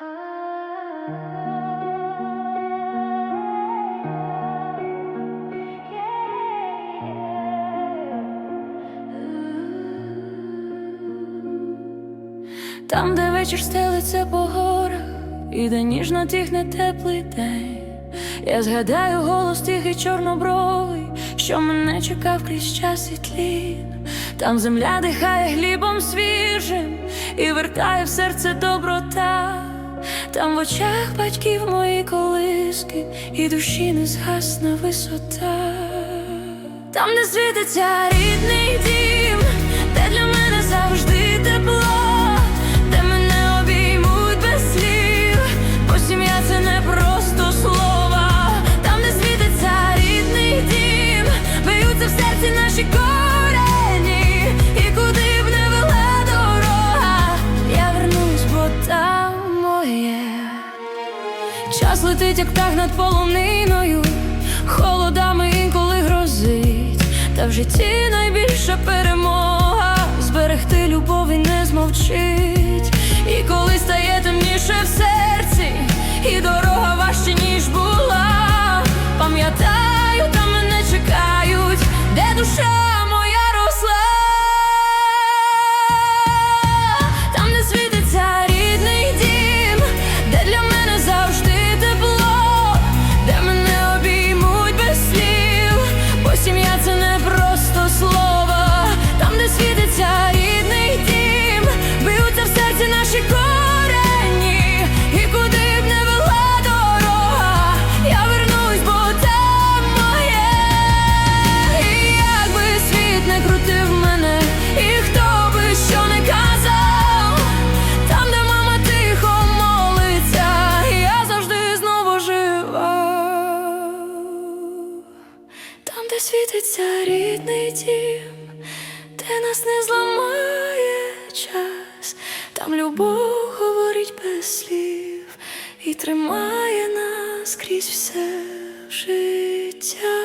Там, де вечір стелиться по горах, і де ніжно тихне теплий день. Я згадаю голос тихий чорнобровий, що мене чекав крізь час і тлін. Там земля дихає хлібом свіжим і вертає в серце доброта. Там в очах батьків мої колиски, і душі не згасна висота. Там, не світиться рідний дім, Час летить, як птах над полониною, холодами інколи грозить, та в житті найбільша перемога зберегти любов і не змовчить. Де світиться рідний дім, де нас не зламає час, там любов говорить без слів і тримає нас крізь все життя.